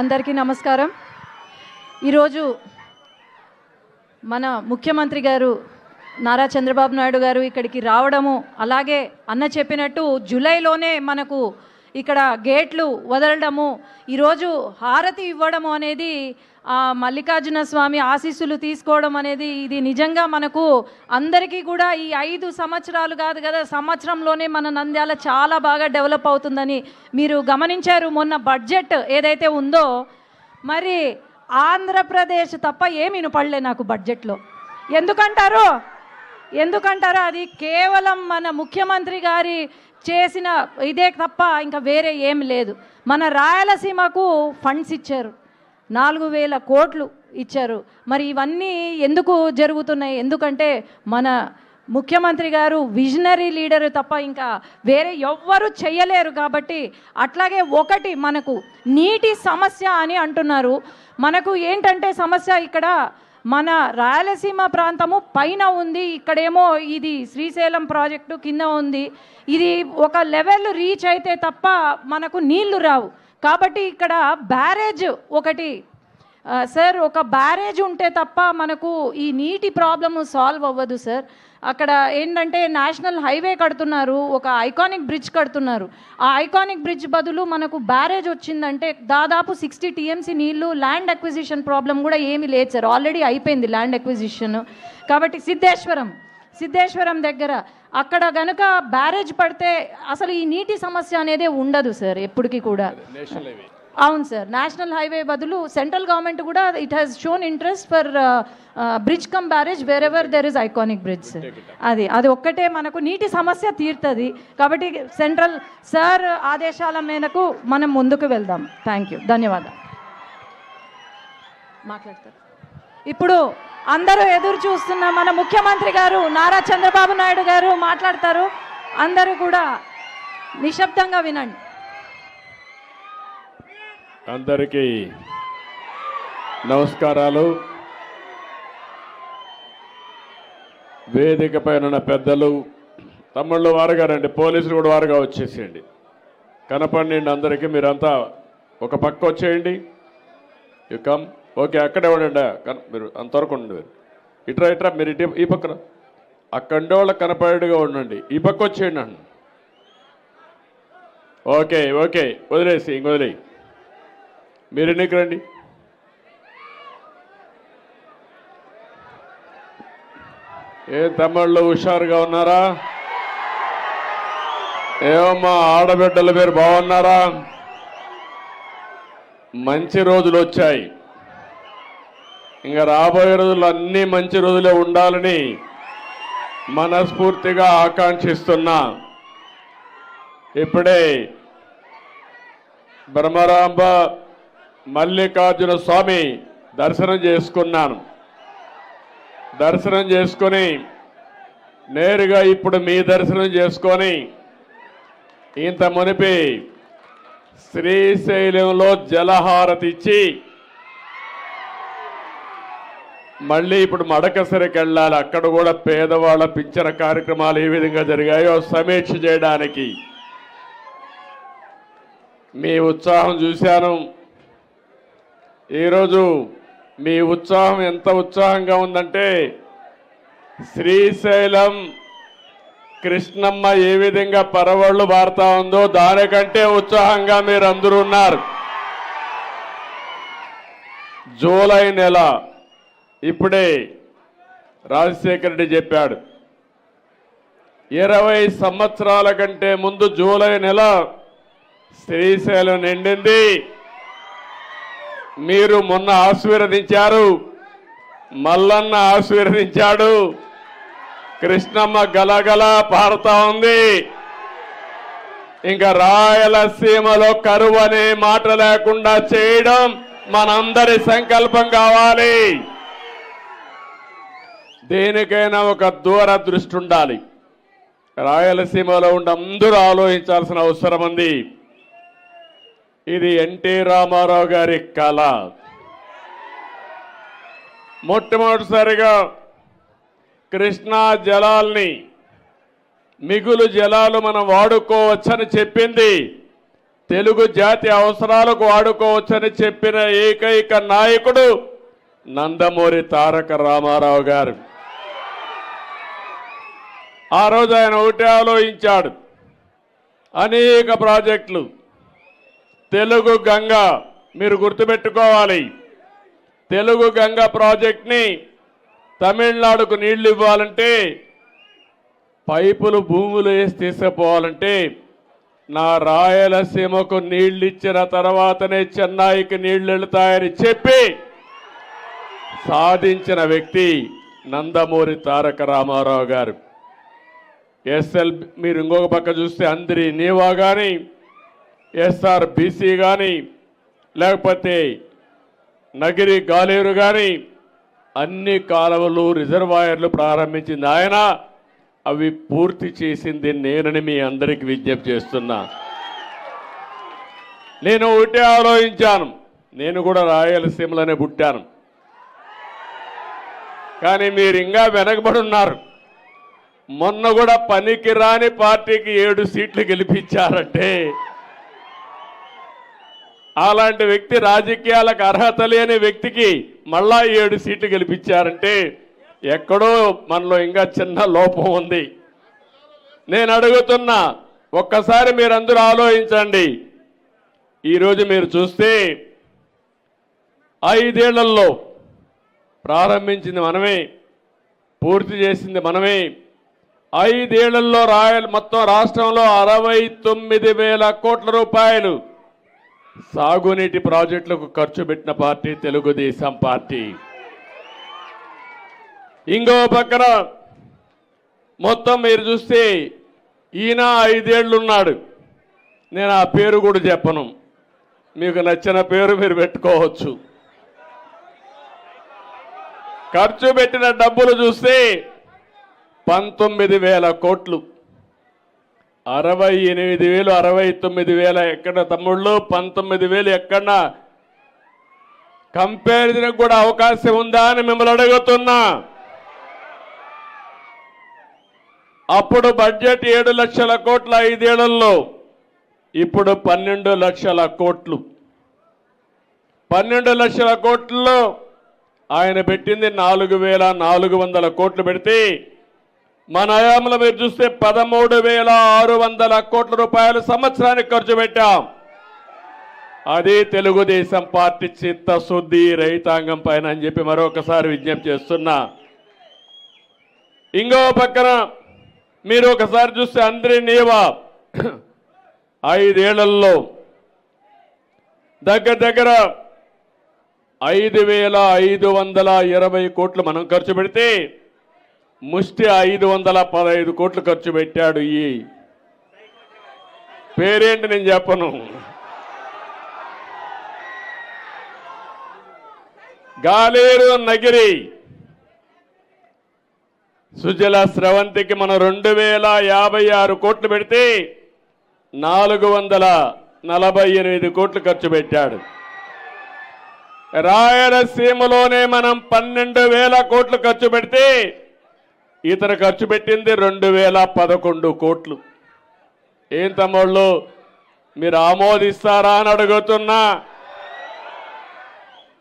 అందరికీ నమస్కారం. ఈరోజు మన ముఖ్యమంత్రి గారు నారా చంద్రబాబు నాయుడు గారు ఇక్కడికి రావడము అలాగే అన్న చెప్పినట్టు జూలైలోనే మనకు ఇక్కడ గేట్లు వదలడము ఈరోజు హారతి ఇవ్వడము అనేది ఆ మల్లికార్జున స్వామి ఆశీస్సులు తీసుకోవడం అనేది ఇది నిజంగా మనకు అందరికీ కూడా ఈ ఐదు సంవత్సరాలు కాదు కదా సంవత్సరంలోనే మన నంద్యాల చాలా బాగా డెవలప్ అవుతుందని మీరు గమనించారు మొన్న బడ్జెట్ ఏదైతే ఉందో. మరి ఆంధ్రప్రదేశ్ తప్ప ఏమి వినపడలే నాకు బడ్జెట్లో. ఎందుకంటారు? ఎందుకంటారు? అది కేవలం మన ముఖ్యమంత్రి గారి చేసిన ఇదే తప్ప ఇంకా వేరే ఏం లేదు. మన రాయలసీమకు ఫండ్స్ ఇచ్చారు. నాలుగు వేల కోట్లు ఇచ్చారు. మరి ఇవన్నీ ఎందుకు జరుగుతున్నాయి? ఎందుకంటే మన ముఖ్యమంత్రి గారు విజనరీ లీడర్ తప్ప ఇంకా వేరే ఎవ్వరు చెయ్యలేరు కాబట్టి అట్లాగే ఒకటి మనకు నీటి సమస్య అని అంటున్నారు. మనకు ఏంటంటే సమస్య ఇక్కడ మన రాయలసీమ ప్రాంతము పైన ఉంది. ఇక్కడేమో ఇది శ్రీశైలం ప్రాజెక్టు కింద ఉంది. ఇది ఒక లెవెల్ రీచ్ అయితే తప్ప మనకు నీళ్ళు రావు. కాబట్టి ఇక్కడ బ్యారేజ్ ఒకటి సార్ ఒక బ్యారేజ్ ఉంటే తప్ప మనకు ఈ నీటి ప్రాబ్లము సాల్వ్ అవ్వదు సార్. అక్కడ ఏంటంటే నేషనల్ హైవే కడుతున్నారు ఒక ఐకానిక్ బ్రిడ్జ్ కడుతున్నారు. ఆ ఐకానిక్ బ్రిడ్జ్ బదులు మనకు బ్యారేజ్ వచ్చిందంటే దాదాపు సిక్స్టీ టీఎంసీ నీళ్ళు ల్యాండ్ అక్విజిషన్ ప్రాబ్లం కూడా ఏమీ లేదు సార్. ఆల్రెడీ అయిపోయింది ల్యాండ్ అక్విజిషన్. కాబట్టి సిద్ధేశ్వరం సిద్ధేశ్వరం దగ్గర అక్కడ గనుక బ్యారేజ్ పడితే అసలు ఈ నీటి సమస్య అనేది ఉండదు సార్ ఎప్పటికీ కూడా. అవును సార్ నేషనల్ హైవే బదులు సెంట్రల్ గవర్నమెంట్ కూడా it has shown interest for bridge cum barrage wherever there is iconic bridge sir అది అది ఒక్కటే మనకు నీటి సమస్య తీరుతుంది. కాబట్టి సెంట్రల్ సార్ ఆదేశాల మేరకు మనం ముందుకు వెళ్దాం. థ్యాంక్ యూ ధన్యవాదాలు. మాట్లాడతారు. ఇప్పుడు అందరూ ఎదురు చూస్తున్న మన ముఖ్యమంత్రి గారు నారా చంద్రబాబు నాయుడు గారు మాట్లాడతారు. అందరూ కూడా నిశ్శబ్దంగా వినండి. అందరికీ నమస్కారాలు. వేదిక పైన పెద్దలు తమ్ముళ్ళు వారుగా రండి పోలీసులు కూడా వారుగా వచ్చేసేయండి. కనపడి అందరికీ మీరంతా ఒక పక్క వచ్చేయండి. యు కమ్ ఓకే అక్కడే ఉండండి. మీరు అంతవరకు ఉండండి. మీరు ఇట్రా ఇట్రా మీరు ఇటు ఈ పక్కన. అక్కడ వాళ్ళకి కనపడేట్టుగా ఉండండి. ఈ పక్క వచ్చేయండి అండి ఓకే ఓకే వదిలేసి ఇంక వదిలేయి. మీరు ఎన్నికరండి రండి. ఏ తమ్ముళ్ళు హుషారుగా ఉన్నారా? ఏమమ్మా ఆడబిడ్డల మీరు బాగున్నారా? మంచి రోజులు వచ్చాయి. ఇంకా రాబోయే రోజులు అన్నీ మంచి రోజులే ఉండాలని మనస్ఫూర్తిగా ఆకాంక్షిస్తున్నా. ఇప్పుడే బ్రహ్మరాంబ మల్లికార్జున స్వామి దర్శనం చేసుకున్నాను. దర్శనం చేసుకొని నేరుగా ఇప్పుడు మీ దర్శనం చేసుకొని ఇంత మునిపి శ్రీశైలంలో జలహారతి ఇచ్చి మళ్ళీ ఇప్పుడు మడకసరికి వెళ్ళాలి. అక్కడ కూడా పేదవాళ్ళ పింఛన కార్యక్రమాలు ఏ విధంగా జరిగాయో సమీక్ష చేయడానికి. మీ ఉత్సాహం చూశాను. ఈరోజు మీ ఉత్సాహం ఎంత ఉత్సాహంగా ఉందంటే శ్రీశైలం కృష్ణమ్మ ఏ విధంగా పరవళ్ళు బారుతా ఉందో దానికంటే ఉత్సాహంగా మీరు అందరూ ఉన్నారు. జూలై నెల ఇప్పుడే రాజశేఖర రెడ్డి చెప్పాడు ఇరవై సంవత్సరాల కంటే ముందు జూలై నెల శ్రీశైలం నిండింది. మీరు మొన్న ఆశీర్వదించారు. మల్లన్న ఆశీర్వదించాడు. కృష్ణమ్మ గలగల పారుతా ఉంది. ఇంకా రాయలసీమలో కరువు అనే మాట లేకుండా చేయడం మనందరి సంకల్పం కావాలి. దేనికైనా ఒక దూరదృష్టి ఉండాలి. రాయలసీమలో ఉండి అందరూ ఆలోచించాల్సిన అవసరం ఉంది. ఇది ఎన్టీ రామారావు గారి కళ. మొట్టమొదటిసారిగా కృష్ణా జలాల్ని మిగులు జలాలు మనం వాడుకోవచ్చని చెప్పింది. తెలుగు జాతి అవసరాలకు వాడుకోవచ్చని చెప్పిన ఏకైక నాయకుడు నందమూరి తారక రామారావు గారు. ఆ రోజు ఆయన ఒకటే ఆలోచించాడు. అనేక ప్రాజెక్టులు తెలుగు గంగ మీరు గుర్తుపెట్టుకోవాలి. తెలుగు గంగ ప్రాజెక్ట్ని తమిళనాడుకు నీళ్ళు ఇవ్వాలంటే పైపులు భూములు వేసి తీసుకుపోవాలంటే నా రాయలసీమకు నీళ్ళు ఇచ్చిన తర్వాతనే చెన్నైకి నీళ్ళు వెళతాయని చెప్పి సాధించిన వ్యక్తి నందమూరి తారక రామారావు గారు. ఎస్ఎల్ మీరు ఇంకొక పక్క చూస్తే అందరి నీవా కానీ ఎస్ఆర్ బీసీ కానీ లేకపోతే నగిరి గాలేరు కానీ అన్ని కాలువలు రిజర్వాయర్లు ప్రారంభించింది ఆయన. అవి పూర్తి చేసింది నేనని మీ అందరికి విజ్ఞప్తి చేస్తున్నా. నేను ఒకటే ఆలోచించాను. నేను కూడా రాయలసీమలోనే పుట్టాను. కానీ మీరు ఇంకా వెనకబడి ఉన్నారు. మొన్న కూడా పనికి రాని పార్టీకి ఏడు సీట్లు గెలిపించారంటే అలాంటి వ్యక్తి రాజకీయాలకు అర్హత లేని వ్యక్తికి మళ్ళా ఏడు సీట్లు గెలిపించారంటే ఎక్కడో మనలో ఇంకా చిన్న లోపం ఉంది. నేను అడుగుతున్నా ఒక్కసారి మీరందరూ ఆలోచించండి. ఈరోజు మీరు చూస్తే ఐదేళ్ళలో ప్రారంభించింది మనమే పూర్తి చేసింది మనమే. ఐదేళ్ళలో రాయల్ మొత్తం రాష్ట్రంలో అరవై తొమ్మిది వేల కోట్ల రూపాయలు సాగునీటి ప్రాజెక్టులకు ఖర్చు పెట్టిన పార్టీ తెలుగుదేశం పార్టీ. ఇంకో పక్కన మొత్తం మీరు చూస్తే ఈయన ఐదేళ్ళున్నాడు నేను ఆ పేరు కూడా చెప్పను. మీకు నచ్చిన పేరు మీరు పెట్టుకోవచ్చు. ఖర్చు పెట్టిన డబ్బులు చూస్తే పంతొమ్మిది వేల కోట్లు. అరవై ఎనిమిది వేలు అరవై తొమ్మిది వేల ఎక్కడ? తమ్ముళ్ళు పంతొమ్మిది వేలు ఎక్కడ? కంపారిజన్ కూడా అవకాశం ఉందా అని మిమ్మల్ని అడుగుతున్నా. అప్పుడు బడ్జెట్ ఏడు లక్షల కోట్ల ఐదేళ్ళలో ఇప్పుడు పన్నెండు లక్షల కోట్లు. పన్నెండు లక్షల కోట్లలో ఆయన పెట్టింది నాలుగు వేల నాలుగు వందల కోట్లు పెడితే మన హయాంలో మీరు చూస్తే పదమూడు వేల ఆరు వందల కోట్ల రూపాయలు సంవత్సరానికి ఖర్చు పెట్టాం. అది తెలుగుదేశం పార్టీ చిత్తశుద్ధి రైతాంగం పైన అని చెప్పి మరొకసారి విజ్ఞప్తి చేస్తున్నా. ఇంకో పక్కన మీరు ఒకసారి చూస్తే అందరి నీవా ఐదేళ్ళలో దగ్గర దగ్గర ఐదు వేల ఐదు వందల ఇరవై కోట్లు మనం ఖర్చు పెడితే ముష్టి ఐదు వందల పదహైదు కోట్లు ఖర్చు పెట్టాడు ఈ. పేరేంటి నేను చెప్పను. గాలేరు నగిరి. సుజల స్రవంతికి మనం రెండు వేల యాభై ఆరు కోట్లు పెడితే నాలుగు వందల నలభై ఎనిమిది కోట్లు ఖర్చు పెట్టాడు. రాయలసీమలోనే మనం పన్నెండు వేల కోట్లు ఖర్చు పెడితే ఇతర ఖర్చు పెట్టింది రెండు వేల పదకొండు కోట్లు. ఏం తమ్ముళ్ళు? మీరు ఆమోదిస్తారా అని అడుగుతున్నా.